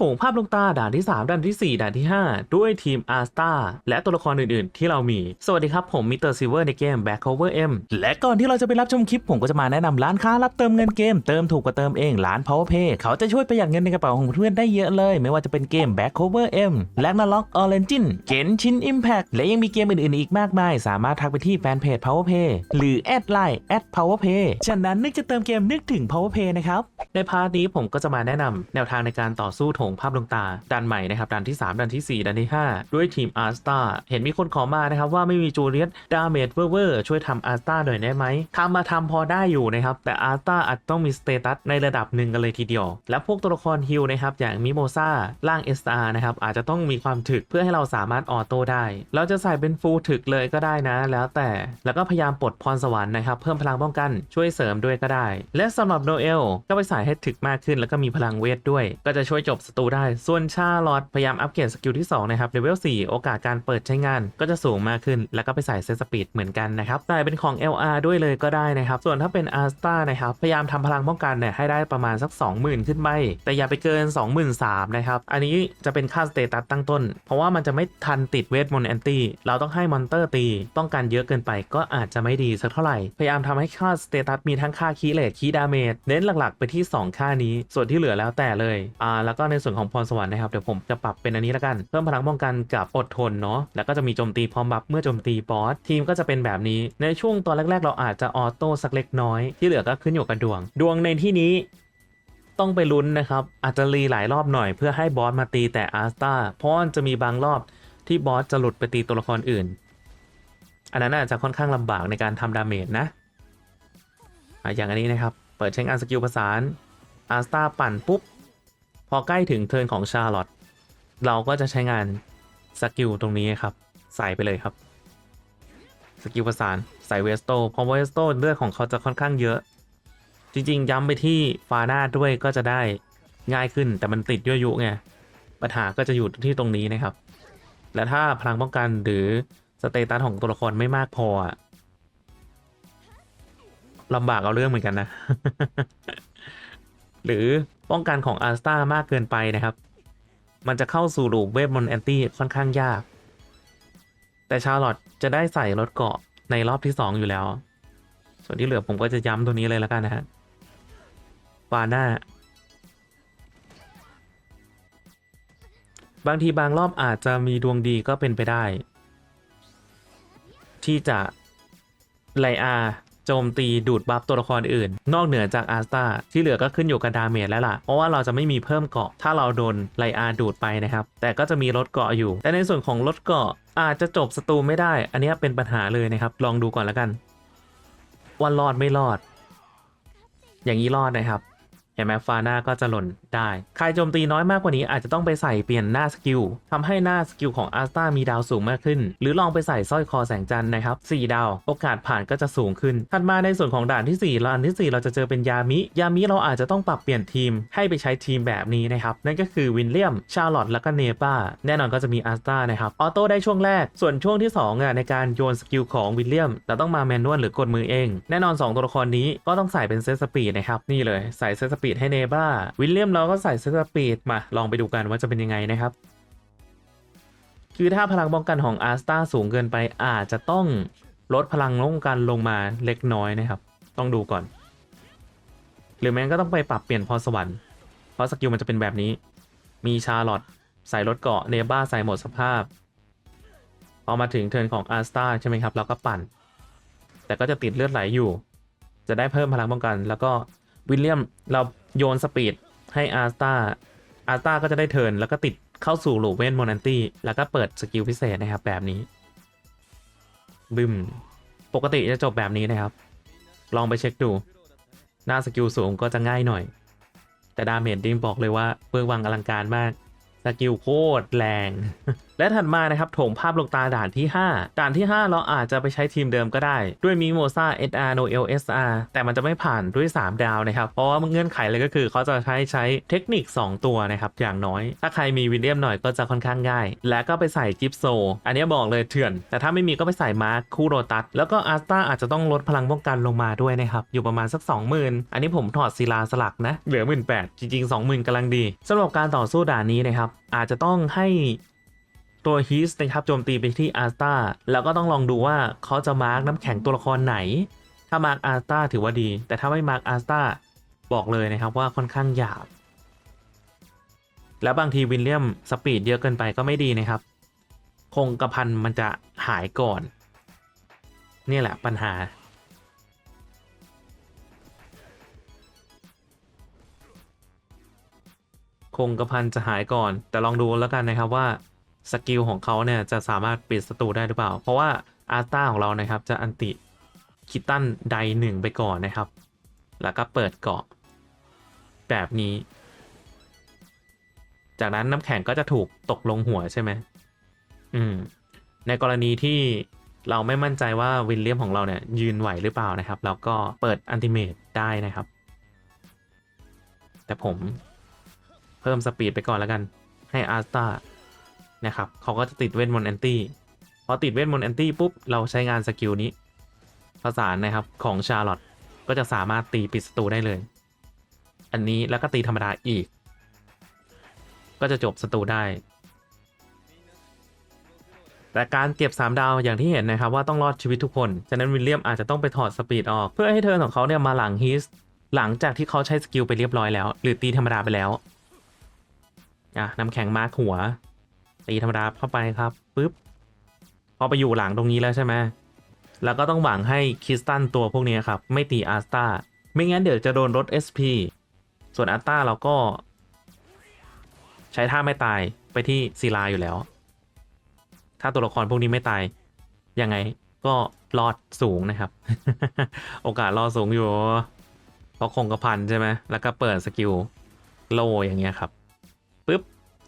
ถงภาพลงตาด่านที่ 3 ด่านทีสี่4 ด่านที่ 5 ด้วยทีม a r s t a และตัวละครอื่นๆ ที่เรามี สวัสดีครับ ผมมิสเตอร์ซิเวอร์ในเกม Back Cover M และก่อนที่เราจะไปรับชมคลิป ผมก็จะมาแนะนำร้านค้ารับเติมเงินเกม เติมถูกกว่าเติมเองร้าน Powerpay เขาจะช่วยประหยัดเงินในกระเป๋าของเพื่อนได้เยอะเลย ไม่ว่าจะเป็นเกม Back Cover M และ n a l o g Origin เกนชิน Impact และยังมีเกมอื่นๆ อีกมากมาย สามารถทักไปที่แฟนเพจ Powerpay หรือแอดไลน์แอด @powerpay ฉะนั้นนึกจะเติมเกมนึกถึง Powerpay นะครับในพาร์ทนี้ผมก็จะมาแนะนำแนวทางในการต่อสู้โถงภาพลวงตาด่านใหม่นะครับด่านที่ 3ด่านทีสี่4ด่านที่ 5 ด้วยทีม a r s t a เห็นมีคนขอมานะครับว่าไม่มีจูเลียตดาเมจเวอร์ช่วยทำ a r s t a หน่อยได้ไหมทำมาทำพอได้อยู่นะครับแต่ a r s t a อาจต้องมีสเตตัสในระดับหนึ่งกันเลยทีเดียว และพวกตัวละครฮิลนะครับอย่างมิโมซาล่าง SR นะครับอาจจะต้องมีความถึกเพื่อให้เราสามารถออโต้ได้ เราจะใส่เป็นฟูลถึกเลยก็ได้นะ แล้วแต่แล้วก็พยายามปลดพรสวรรค์นะครับเพิ่มพลังป้องกันช่วยเสริมด้วยก็ได้ และสำหรับโนเอลก็ไปใส่ให้ถึกมากขึ้น แล้วก็มีพลังเวทด้วย ก็จะช่วยจบศัตูได้ ส่วนชาลอตพยายามอัปเกรดสกิลที่2นะครับเลเวล4 โอกาสการเปิดใช้งานก็จะสูงมากขึ้น แล้วก็ไปใส่เซตสปีดเหมือนกันนะครับใส่เป็นของ LR ด้วยเลยก็ได้นะครับ ส่วนถ้าเป็น a r s t a นะครับพยายามทำพลังป้องกันเนี่ยให้ได้ประมาณสัก 20,000 ขึ้นไปแต่อย่าไปเกิน 23,000นะครับอันนี้จะเป็นค่าสเตตัสตั้งต้น เพราะว่ามันจะไม่ทันติดเวทมนต์แอนตี้เราต้องให้มอนเตอร์ตีป้องกันเยอะเกินไปก็อาจจะไม่ดีสักเท่าไหร่ พยายามทำให้ค่าสเตตัสมีทั้งค่าคีเลตคีดาเมจเน้นหลักๆ ไปที่ 2 ค่านี้ ส่วนที่เหลือแล้วแต่เลยอ่าแล้วก็ในส่วนของพรสวรรค์นะครับเดี๋ยวผมจะปรับเป็นอันนี้แล้วกัน เพิ่มพลังป้องกันกับอดทนเนาะแล้วก็จะมีโจมตีพร้อมบัฟเมื่อโจมตีบอสทีมก็จะเป็นแบบนี้ในช่วงตอนแรก ๆ เราอาจจะออโต้สักเล็กน้อย ที่เหลือก็ขึ้นอยู่กับดวง ดวงในที่นี้ต้องไปลุ้นนะครับ อาจจะรีหลายรอบหน่อยเพื่อให้บอสมาตีแต่อาร์สตาเพราะมันจะมีบางรอบที่บอสจะหลุดไปตีตัวละครอื่น อันนั้นอาจจะค่อนข้างลำบากในการทำดาเมจนะอะอย่างอันนี้นะครับ เปิดใช้งานสกิลประสานอาร์สตาปั่นปุ๊บ พอใกล้ถึงเทิร์นของชาร์ลอตเราก็จะใช้งานสกิลตรงนี้ครับ ใส่ไปเลยครับ สกิลประสานใส่เวสโตเพราะเวสโตเลือดของเขาจะค่อนข้างเยอะ จริง ๆ ย้ำไปที่ฟาน่าด้วยก็จะได้ง่ายขึ้นแต่มันติดยั่วยุไง ปัญหาก็จะอยู่ที่ตรงนี้นะครับ และถ้าพลังป้องกันหรือสเตตัสของตัวละครไม่มากพอลำบากเอาเรื่องเหมือนกันนะ หรือ ป้องกันของอาร์สตามากเกินไปนะครับ มันจะเข้าสู่ลูปเวทมอนแอนตี้ค่อนข้างยาก แต่ชาร์ลอตจะได้ใส่รถเกาะในรอบที่ 2 อยู่แล้ว ส่วนที่เหลือผมก็จะย้ำตัวนี้เลยแล้วกันนะฮะฟาน่าบางทีบางรอบอาจจะมีดวงดีก็เป็นไปได้ ที่จะไลอา โจมตีดูดบัฟตัวละครอื่น นอกเหนือจากอาร์สตาที่เหลือก็ขึ้นอยู่กับดาเมจแล้วล่ะ เพราะว่าเราจะไม่มีเพิ่มเกาะ ถ้าเราโดนไลอาดูดไปนะครับ แต่ก็จะมีลดเกาะอยู่ แต่ในส่วนของลดเกาะอาจจะจบศัตรูไม่ได้ อันนี้เป็นปัญหาเลยนะครับ ลองดูก่อนแล้วกันว่ารอดไม่รอด อย่างนี้รอดนะครับ ห็นไหมฟาน่าก็จะหล่นได้ ใครโจมตีน้อยมากกว่านี้อาจจะต้องไปใส่เปลี่ยนหน้าสกิลทำให้หน้าสกิลของอาร์สตามีดาวสูงมากขึ้น หรือลองไปใส่สร้อยคอแสงจันทร์นะครับ 4 ดาว โอกาสผ่านก็จะสูงขึ้น ถัดมาในส่วนของด่านที่ 4 แล้วอันที่ 4 เราจะเจอเป็นยามิ ยามิเราอาจจะต้องปรับเปลี่ยนทีมให้ไปใช้ทีมแบบนี้นะครับ นั่นก็คือวินเลียม ชาร์ลอตแล้วก็เนป้า แน่นอนก็จะมีอาร์สตานะครับ ออโต้ได้ช่วงแรก ส่วนช่วงที่2อะในการโยนสกิลของวินเลียมเราต้องมาแมนนวลหรือกดมือเอง แน่นอน 2 ตัวละครนี้ก็ต้องใส่เป็นเซตสปีดนะครับ นี่เลยใส่เซตสปีดให้เนป้า วิลเลียมเราก็ใส่เซตสปีดมา ลองไปดูกันว่าจะเป็นยังไงนะครับ คือถ้าพลังป้องกันของอาร์สตาสูงเกินไปอาจจะต้องลดพลังป้องกันลงมาเล็กน้อยนะครับ ต้องดูก่อน หรือแม้ก็ต้องไปปรับเปลี่ยนพรสวรรค์เพราะสกิลมันจะเป็นแบบนี้ มีชาร์ลอตใส่รถเกาะเนบ้าใส่หมดสภาพพอมาถึงเทิร์นของอาร์สตาใช่ไหมครับเราก็ปั่น แต่ก็จะติดเลือดไหลอยู่ จะได้เพิ่มพลังป้องกัน แล้วก็วิลเลียมเรา โยนสปีดให้อาร์ตาอาร์ตาก็จะได้เทิร์นแล้วก็ติดเข้าสู่ลูเวนโมนันตี้แล้วก็เปิดสกิลพิเศษนะครับแบบนี้ บึมปกติจะจบแบบนี้นะครับ ลองไปเช็คดู หน้าสกิลสูงก็จะง่ายหน่อย แต่ดาเมจดิมบอกเลยว่าเปลืองวังอลังการมาก สกิลโคตรแรง และถัดมานะครับถงภาพลงตาด่านที่ 5 ด่านที่ 5 เราอาจจะไปใช้ทีมเดิมก็ได้ ด้วยมิโมซา SR No LSR แต่มันจะไม่ผ่านด้วย 3 ดาวนะครับ เพราะว่าเงื่อนไขเลยก็คือเขาจะใช้ใช้เทคนิค 2 ตัวนะครับ อย่างน้อย ถ้าใครมีวิลเลียมหน่อยก็จะค่อนข้างง่าย และก็ไปใส่จิปโซ อันนี้บอกเลยเถื่อน แต่ถ้าไม่มีก็ไปใส่มาร์คคู่โรตัส แล้วก็อาร์ตาอาจจะต้องลดพลังป้องกันลงมาด้วยนะครับ อยู่ประมาณสัก 20,000 อันนี้ผมถอดศิลาสลักนะ เหลือ 18,000จริงๆ 20,000กำลังดีสำหรับการต่อสู้ด่านนี้นะครับอาจจะต้องให้ ตัวฮีสนะครับโจมตีไปที่อาร์ตาแล้วก็ต้องลองดูว่าเขาจะมาร์กน้ำแข็งตัวละครไหน ถ้ามาร์กอาร์ตาถือว่าดี แต่ถ้าไม่มาร์กอาร์ตาบอกเลยนะครับว่าค่อนข้างหยาบ แล้วบางทีวิลเลียมสปีดเยอะเกินไปก็ไม่ดีนะครับ คงกระพันมันจะหายก่อน นี่แหละปัญหาคงกระพันจะหายก่อน แต่ลองดูแล้วกันนะครับว่า สกิลของเขาเนี่ยจะสามารถปิดศัตรูได้หรือเปล่า เพราะว่าอาร์ต้าของเรานะครับจะอันติคิตตันไดหนึ่งไปก่อนนะครับ แล้วก็เปิดเกาะ แบบนี้ จากนั้นน้ำแข็งก็จะถูกตกลงหัวใช่ไหมอืม ในกรณีที่เราไม่มั่นใจว่าวิลเลียมของเราเนี่ยยืนไหวหรือเปล่านะครับ เราก็เปิดอันติเมตได้นะครับ แต่ผมเพิ่มสปีดไปก่อนแล้วกัน ให้อาร์ตา นะครับเขาก็จะติดเวทมนต์แอนตี้พอติดเวทมนต์แอนตี้ปุ๊บ เราใช้งานสกิลนี้ประสานนะครับของชาร์ลอตก็จะสามารถตีปิดศัตรูได้เลย อันนี้แล้วก็ตีธรรมดาอีก ก็จะจบศัตรูได้ แต่การเก็บ 3 ดาวอย่างที่เห็นนะครับว่าต้องรอดชีวิตทุกคน ฉะนั้นวิลเลียมอาจจะต้องไปถอดสปีดออก เพื่อให้เทิร์นของเขาเนี่ยมาหลังฮิสหลังจากที่เขาใช้สกิลไปเรียบร้อยแล้ว หรือตีธรรมดาไปแล้วอะน้ำแข็งมาร์คหัว ตีธรรมดาเข้าไปครับปุ๊บพอไปอยู่หลังตรงนี้แล้วใช่ไหมแล้วก็ต้องหวังให้คริสตันตัวพวกนี้ครับ ไม่ตีอาร์ตาไม่งั้นเดี๋ยวจะโดนลด SP ส่วนอาร์ตาเราก็ ใช้ท่าไม่ตายไปที่ศิลาอยู่แล้ว ถ้าตัวละครพวกนี้ไม่ตาย ยังไงก็รอดสูงนะครับ โอกาสรอดสูงอยู่ เพราะคงกระพันใช่ไหมแล้วก็เปิดสกิลโลอย่างเงี้ยครับ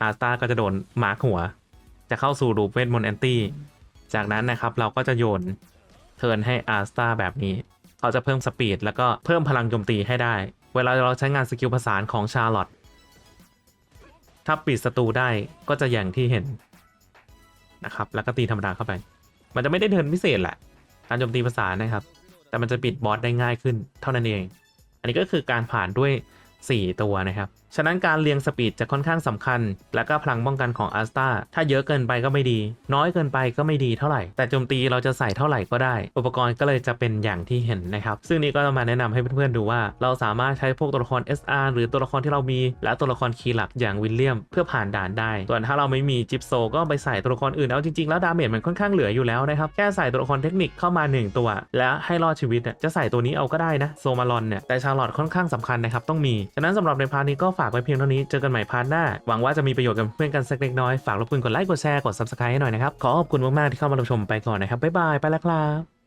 อาร์ตาก็จะโดนมาร์คหัว จะเข้าสู่รูปเวทมนต์แอนตี้ จากนั้นนะครับเราก็จะโยนเทิร์นให้อาร์ตาแบบนี้ เขาจะเพิ่มสปีดแล้วก็เพิ่มพลังโจมตีให้ได้ เวลาเราใช้งานสกิลผสานของชาร์ลอตถ้าปิดศัตรูได้ก็จะอย่างที่เห็นนะครับ แล้วก็ตีธรรมดาเข้าไป มันจะไม่ได้เทิร์นพิเศษแหละ การโจมตีผสานนะครับ แต่มันจะปิดบอสได้ง่ายขึ้นเท่านั้นเอง อันนี้ก็คือการผ่านด้วย 4 ตัวนะครับ ฉะนั้นการเรียงสปีดจะค่อนข้างสำคัญ และก็พลังป้องกันของอาร์ตาถ้าเยอะเกินไปก็ไม่ดี น้อยเกินไปก็ไม่ดีเท่าไหร่ แต่โจมตีเราจะใส่เท่าไหร่ก็ได้ อุปกรณ์ก็เลยจะเป็นอย่างที่เห็นนะครับ ซึ่งนี้ก็จะมาแนะนำให้เพื่อนๆดูว่า เราสามารถใช้พวกตัวละคร SR หรือตัวละครที่เรามี และตัวละครคีย์หลักอย่างวิลเลียม เพื่อผ่านด่านได้ ส่วนถ้าเราไม่มีจิปโซก็ไปใส่ตัวละครอื่นเอาจริงๆแล้วดาเมจมันค่อนข้างเหลืออยู่แล้วนะครับแค่ใส่ตัวละครเทคนิคเข้ามา 1 ตัว และให้รอดชีวิตเนี่ยจะใส่ตัวนี้เอาก็ได้นะโซมาลอนเนี่ยแต่ชาร์ลอตค่อนข้างสำคัญนะครับต้องมีฉะนั้นสำหรับในพาร์ทนี้ก็ฝากไว้เพียงเท่านี้ เจอกันใหม่พาร์ทหน้า หวังว่าจะมีประโยชน์กับเพื่อนกันสักเล็กน้อย ฝากรบกวนกดไลค์ กดแชร์ กดซับสไครต์ให้หน่อยนะครับ ขอขอบคุณมากๆที่เข้ามารับชมไปก่อนนะครับ บ๊ายบาย ไปแล้วครับ